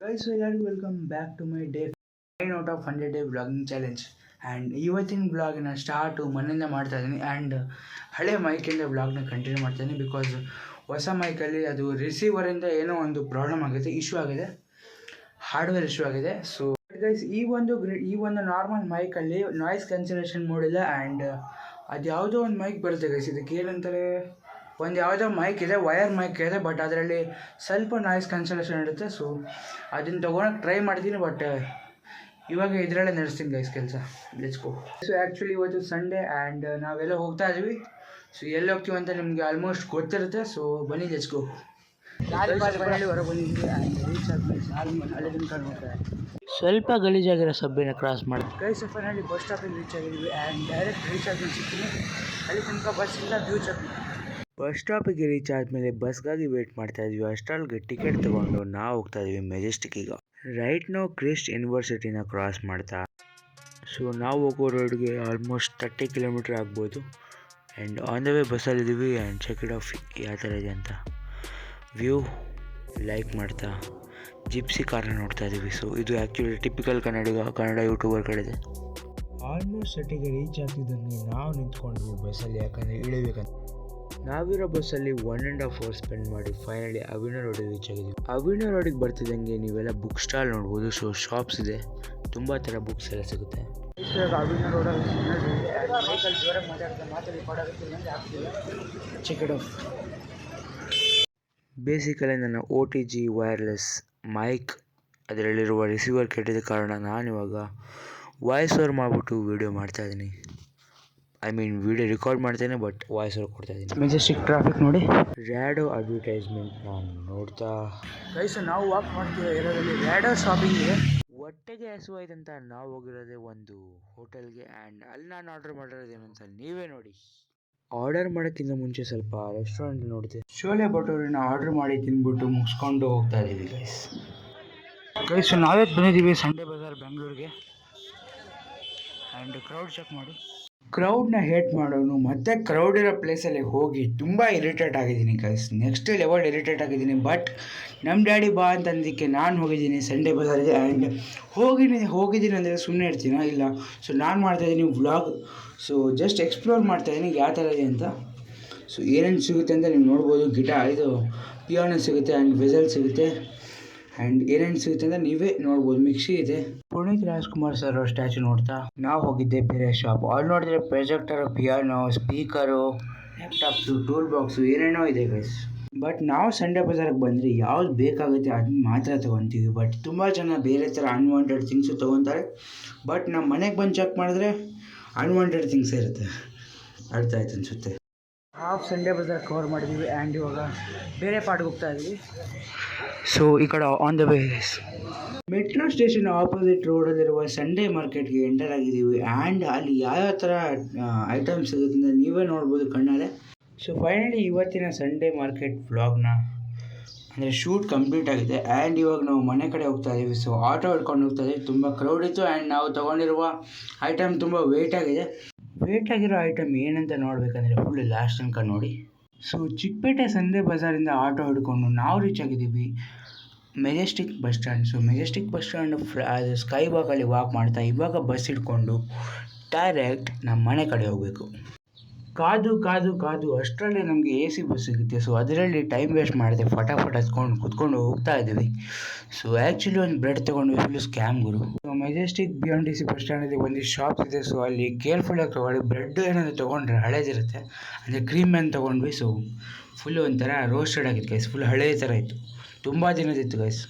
Guys ಎಲ್ಲರಿಗೂ welcome back to my day nine out of hundred day vlogging challenge and ಇವತ್ತಿನ ಬ್ಲಾಗಿನ start ಮನೆಯಿಂದ ಮಾಡ್ತಾ ಇದ್ದೀನಿ. ಆ್ಯಂಡ್ ಹಳೆ ಮೈಕಿಂದ ವ್ಲಾಗ್ನ ಕಂಟಿನ್ಯೂ ಮಾಡ್ತಾಯಿದ್ದೀನಿ ಬಿಕಾಸ್ ಹೊಸ ಮೈಕಲ್ಲಿ ಅದು ರಿಸೀವರಿಂದ ಏನೋ ಒಂದು ಪ್ರಾಬ್ಲಮ್ ಆಗಿದೆ ಇಶ್ಯೂ ಆಗಿದೆ. ಹಾರ್ಡ್ವೇರ್ ಇಶ್ಯೂ ಆಗಿದೆ. ಸೊ ಗೈಸ್ ಈ ಒಂದು ಗ್ರಿ- ಈ ಒಂದು ನಾರ್ಮಲ್ ಮೈಕಲ್ಲಿ ನಾಯ್ಸ್ ಕನ್ಸಲೇಷನ್ ಮಾಡಿಲ್ಲ ಆ್ಯಂಡ್ ಅದು ಯಾವುದೋ ಒಂದು ಮೈಕ್ ಬರುತ್ತೆ ಗೈಸ್ ಇದಕ್ಕೆ ಏನಂತಾರೆ? ಒಂದು ಯಾವುದೋ ಮೈಕ್ ಇದೆ ವಯರ್ ಮೈಕ್ ಇದೆ ಬಟ್ ಅದರಲ್ಲಿ ಸ್ವಲ್ಪ ನಾಯ್ಸ್ ಕ್ಯಾನ್ಸಲೇಷನ್ ಇರುತ್ತೆ ಸೊ ಅದನ್ನು ತೊಗೊಳಕ್ಕೆ ಟ್ರೈ ಮಾಡ್ತೀನಿ ಬಟ್ ಇವಾಗ ಇದರಲ್ಲೇ ನಡೆಸ್ತೀನಿ ಗೈಸ್ ಕೆಲಸ. ಲೆಚ್ಕೋ ಸೊ ಆ್ಯಕ್ಚುಲಿ ಇವತ್ತು ಸಂಡೇ ಆ್ಯಂಡ್ ನಾವೆಲ್ಲ ಹೋಗ್ತಾ ಇದ್ವಿ. ಸೊ ಎಲ್ಲಿ ಹೋಗ್ತೀವಿ ಅಂತ ನಿಮಗೆ ಆಲ್ಮೋಸ್ಟ್ ಗೊತ್ತಿರುತ್ತೆ ಸೊ ಬನ್ನಿ ಲೆಚ್ಕೋ ಸ್ವಲ್ಪ ಗಲೀಜಾಗಿರೋ ಸಬ್ಬಿನ ಕ್ರಾಸ್ ಮಾಡ್ತೀವಿ ಕೈ ಫೈನಲಿ ಬಸ್ ಸ್ಟಾಪಿಗೆ ರೀಚ್ ಆಗಿದ್ವಿ ಆ್ಯಂಡ್ ಡೈರೆಕ್ಟ್ ರೀಚ್ ಆಗಿ ಸಿಗ್ತೀನಿ. ಅಲ್ಲಿ ತನಕ ಬಸ್ಸಿಂದ ಫ್ಯೂಚರ್ ಬಸ್ ಸ್ಟಾಪಿಗೆ ರೀಚ್ ಆದಮೇಲೆ ಬಸ್ಗಾಗಿ ವೇಟ್ ಮಾಡ್ತಾ ಇದ್ವಿ. ಅಷ್ಟರೊಳಗೆ ಟಿಕೆಟ್ ತಗೊಂಡು ನಾವು ಹೋಗ್ತಾ ಇದ್ವಿ ಮೆಜೆಸ್ಟಿಕ್ಕಿಗೆ ರೈಟ್ ನಾವು ಕ್ರಿಸ್ಟ್ ಯೂನಿವರ್ಸಿಟಿನ ಕ್ರಾಸ್ ಮಾಡ್ತಾ. ಸೊ ನಾವು ಹೋಗೋ ರೋಡ್ಗೆ ಆಲ್ಮೋಸ್ಟ್ ತರ್ಟಿ ಕಿಲೋಮೀಟ್ರ್ ಆಗ್ಬೋದು. ಆ್ಯಂಡ್ ಆನ್ ದ ವೇ ಬಸ್ಸಲ್ಲಿದ್ದೀವಿ ಆ್ಯಂಡ್ ಚೆಕ್ ಇಟ್ ಆಫ್ ಯಾವ ಥರ ಇದೆ ಅಂತ. ವ್ಯೂ ಲೈಕ್ ಮಾಡ್ತಾ. ಜಿಪ್ಸಿ ಕಾರ್ನ ನೋಡ್ತಾ ಇದ್ದೀವಿ ಸೊ ಇದು actually typical Kannadiga, Kannada YouTuber ಕಡೆದೆ. Almost ಸೆಟ್ಟಿಗೆ ರೀಚ್ ಆಗ್ತಿದ್ದಂಗೆ ನಾವು ನಿಂತ್ಕೊಂಡ್ವಿ ಬಸ್ಸಲ್ಲಿ. ಯಾಕಂದರೆ ಇಳಿಬೇಕಂತ. ನಾವಿರೋ ಬಸ್ಸಲ್ಲಿ one and half hour spend ಮಾಡಿ ಫೈನಲಿ ಅವಿನ ರೋಡ್ ರೀಚ್ ಆಗಿದ್ವಿ. ಅವಿನ ರೋಡಿಗೆ ಬರ್ತಿದ್ದಂಗೆ ನೀವೆಲ್ಲ ಬುಕ್ ಸ್ಟಾಲ್ ನೋಡ್ಬೋದು ಸೊ ಶಾಪ್ಸ್ ಇದೆ. ತುಂಬ ಥರ ಬುಕ್ಸ್ ಎಲ್ಲ ಸಿಗುತ್ತೆ. ಬೇಸಿಕಲಿ ನನ್ನ O T G wireless mic ಅದರಲ್ಲಿರುವ ರಿಸೀವರ್ ಕೆಟ್ಟಿದ ಕಾರಣ ನಾನು ಇವಾಗ ವಾಯ್ಸ್ ಓವರ್ ಮಾಡಿಬಿಟ್ಟು ವೀಡಿಯೋ ಮಾಡ್ತಾಯಿದ್ದೀನಿ ಐ ಮೀನ್ ವಿಡಿಯೋ ರೆಕಾರ್ಡ್ ಮಾಡ್ತೇನೆ ಬಟ್ ವಾಯ್ಸ್ ಅವ್ರು ಕೊಡ್ತಾ ಇದ್ದೀನಿ. ಮೆಜೆಸ್ಟಿಕ್ ಟ್ರಾಫಿಕ್ ನೋಡಿ. ರ್ಯಾಡೋ ಅಡ್ವರ್ಟೈಸ್ಮೆಂಟ್ ನಾನು ನೋಡ್ತಾ. ಗೈಸ್ ನಾವು ವಾಕ್ ಮಾಡ್ತೀವಿ ಇರೋದ್ರಲ್ಲಿ ರ್ಯಾಡೋ ಶಾಪಿಂಗ್ಗೆ ಹೊಟ್ಟೆಗೆ ಹಸುವಾಯ್ತಂತ ನಾವು ಹೋಗಿರೋದೆ ಒಂದು ಹೋಟೆಲ್ಗೆ ಆ್ಯಂಡ್ ಅಲ್ಲಿ ನಾನು ಆರ್ಡರ್ ಮಾಡಿರೋದೇನಂತ ನೀವೇ ನೋಡಿ. ಆರ್ಡರ್ ಮಾಡೋಕ್ಕಿಂತ ಮುಂಚೆ ಸ್ವಲ್ಪ ರೆಸ್ಟೋರೆಂಟ್ ನೋಡಿದೆ ಶೋಲೆ ಬಟೋರಿನ ಆರ್ಡರ್ ಮಾಡಿ ತಿಂದ್ಬಿಟ್ಟು ಮುಗಿಸ್ಕೊಂಡು ಹೋಗ್ತಾ ಇದ್ದೀವಿ ಗೈಸ್ ಗೈಸ್ ನಾವೇ ಬಂದಿದ್ದೀವಿ ಸಂಡೇ ಬಜಾರ್ ಬೆಂಗಳೂರಿಗೆ ಆ್ಯಂಡ್ ಕ್ರೌಡ್ ಚೆಕ್ ಮಾಡಿ. ಕ್ರೌಡ್ನ ಹೇಟ್ ಮಾಡೋನು, ಮತ್ತೆ ಕ್ರೌಡ್ ಇರೋ ಪ್ಲೇಸಲ್ಲಿ ಹೋಗಿ ತುಂಬ ಇರಿಟೇಟ್ ಆಗಿದ್ದೀನಿ ಗೈಸ್ ನೆಕ್ಸ್ಟ್ ಲೆವೆಲ್ ಇರಿಟೇಟ್ ಆಗಿದ್ದೀನಿ ಬಟ್ ನಮ್ಮ ಡ್ಯಾಡಿ ಬಾ ಅಂತಂದಕ್ಕೆ ನಾನು ಹೋಗಿದ್ದೀನಿ ಸಂಡೇ ಬಜಾರ್ಗೆ ಆ್ಯಂಡ್ ಹೋಗಿನಿ, ಹೋಗಿದ್ದೀನಿ ಅಂದರೆ ಸುಮ್ಮನೆ ಇರ್ತೀನ? ಇಲ್ಲ. ಸೊ ನಾನು ಮಾಡ್ತಾಯಿದ್ದೀನಿ ವ್ಲಾಗ್ ಸೊ ಜಸ್ಟ್ ಎಕ್ಸ್ಪ್ಲೋರ್ ಮಾಡ್ತಾಯಿದ್ದೀನಿ ಯಾವ ಥರ ಇದೆ ಅಂತ. ಸೊ ಏನೇನು ಸಿಗುತ್ತೆ ಅಂತ ನೀವು ನೋಡ್ಬೋದು. ಗಿಟಾ ಇದು ಪಿಯಾನೋ ಸಿಗುತ್ತೆ ಆ್ಯಂಡ್ ವೆಸಲ್ ಸಿಗುತ್ತೆ. ಆ್ಯಂಡ್ ಏನೇನು ಸಿಗುತ್ತೆ ಅಂತ ನೀವೇ ನೋಡ್ಬೋದು. ಮಿಕ್ಸಿ ಇದೆ. ಪುನೀತ್ ರಾಜ್ಕುಮಾರ್ ಸರ್ ಅವ್ರ ಸ್ಟ್ಯಾಚು ನೋಡ್ತಾ? ನಾವು ಹೋಗಿದ್ದೆ ಬೇರೆ ಶಾಪ್ ಅಲ್ಲಿ ನೋಡಿದ್ರೆ projector piano speaker laptops tool box ಏನೇನೋ ಇದೆ ಗೈಸ್ ಬಟ್ ನಾವು ಸಂಡೇ ಬಜಾರ್ಗೆ ಬಂದರೆ ಯಾವ್ದು ಬೇಕಾಗುತ್ತೆ ಅದನ್ನ ಮಾತ್ರ ತೊಗೊತೀವಿ. ಬಟ್ ತುಂಬ ಜನ ಬೇರೆ ಥರ ಅನ್ವಾಂಟೆಡ್ ಥಿಂಗ್ಸು ತೊಗೊತಾರೆ. ಬಟ್ ನಮ್ಮ ಮನೆಗೆ ಬಂದು ಚೆಕ್ ಮಾಡಿದ್ರೆ ಅನ್ವಾಂಟೆಡ್ ಥಿಂಗ್ಸ್ ಇರುತ್ತೆ. ಅರ್ಥ ಆಯ್ತು ಅನಿಸುತ್ತೆ. ಹಾಫ್ ಸಂಡೇ ಬಜಾರ್ ಕವರ್ ಮಾಡಿದ್ದೀವಿ ಆ್ಯಂಡ್ ಇವಾಗ ಬೇರೆ ಪಾರ್ಟ್ಗೆ ಹೋಗ್ತಾ ಇದ್ದೀವಿ ಸೊ ಈ ಕಡೆ on the way metro station opposite ರೋಡಲ್ಲಿರುವ Sunday ಮಾರ್ಕೆಟ್ಗೆ ಎಂಟರ್ ಆಗಿದ್ದೀವಿ ಆ್ಯಂಡ್ ಅಲ್ಲಿ ಯಾವ್ಯಾವ ಥರ ಐಟಮ್ಸ್ ಸಿಗುತ್ತೆ ಅಂತ ನೀವೇ ನೋಡ್ಬೋದು ಕಣ್ಣಾರೆ. ಸೊ ಫೈನಲಿ ಇವತ್ತಿನ ಸಂಡೇ ಮಾರ್ಕೆಟ್ ವ್ಲಾಗ್ನ ಅಂದರೆ ಶೂಟ್ ಕಂಪ್ಲೀಟ್ ಆಗಿದೆ ಆ್ಯಂಡ್ ಇವಾಗ ನಾವು ಮನೆ ಕಡೆ ಹೋಗ್ತಾ ಇದ್ದೀವಿ ಸೊ ಆಟೋ ಹಿಡ್ಕೊಂಡು ಹೋಗ್ತಾ ಇದ್ದೀವಿ ತುಂಬ ಕ್ರೌಡ್ ಇತ್ತು ಆ್ಯಂಡ್ ನಾವು ತೊಗೊಂಡಿರುವ ಐಟಮ್ ತುಂಬ ವೇಟ್ ಆಗಿದೆ. ಆಗಿರೋ ಐಟಮ್ ಏನಂತ ನೋಡಬೇಕಂದ್ರೆ ಫುಲ್ ಲಾಸ್ಟ್ ತನಕ ನೋಡಿ. ಸೊ ಚಿಕ್ಕಪೇಟೆ ಸಂದೆ ಬಜಾರಿಂದ ಆಟೋ ಹಿಡ್ಕೊಂಡು ನಾವು ರೀಚ್ ಆಗಿದ್ದೀವಿ Majestic bus stand so Majestic bus stand ಅದು ಸ್ಕೈ ವಾಕಲ್ಲಿ ವಾಕ್ ಮಾಡ್ತಾ ಇವಾಗ ಬಸ್ ಹಿಡ್ಕೊಂಡು ಡೈರೆಕ್ಟ್ ನಮ್ಮ ಮನೆ ಕಡೆ ಹೋಗಬೇಕು. ಕಾದು ಕಾದು ಕಾದು ಅಷ್ಟರಲ್ಲಿ ನಮಗೆ ಎ ಸಿ ಬಸ್ ಸಿಗುತ್ತೆ. ಸೊ ಅದರಲ್ಲಿ ಟೈಮ್ ವೇಸ್ಟ್ ಮಾಡಿದೆ ಫಟಾಫಟ ಹತ್ಕೊಂಡು ಕುತ್ಕೊಂಡು ಹೋಗ್ತಾ ಇದ್ದೀವಿ. ಸೊ ಆ್ಯಕ್ಚುಲಿ ಒಂದು ಬ್ರೆಡ್ ತೊಗೊಂಡ್ವಿ ಫುಲ್ ಸ್ಕ್ಯಾಮ್ ಗುರು. So Majestic B M T C bus ಸ್ಟ್ಯಾಂಡಲ್ಲಿ ಒಂದು ಶಾಪ್ ಇದೆ. ಸೊ ಅಲ್ಲಿ ಕೇರ್ಫುಲ್ಲಾಗಿ ತೊಗೊಳ್ಳಿ. ಬ್ರೆಡ್ ಏನಾದರೂ ತೊಗೊಂಡ್ರೆ ಹಳೇದಿರುತ್ತೆ. ಅಂದರೆ ಕ್ರೀಮ್ ಏನು ತೊಗೊಂಡ್ವಿ? ಸೊ ಫುಲ್ ಒಂಥರ ರೋಸ್ಟೆಡ್ ಆಗಿತ್ತು ಗೈಸ್ ಫುಲ್ ಹಳೇ ಥರ ಇತ್ತು. ತುಂಬ ದಿನದಿತ್ತು ಗೈಸ್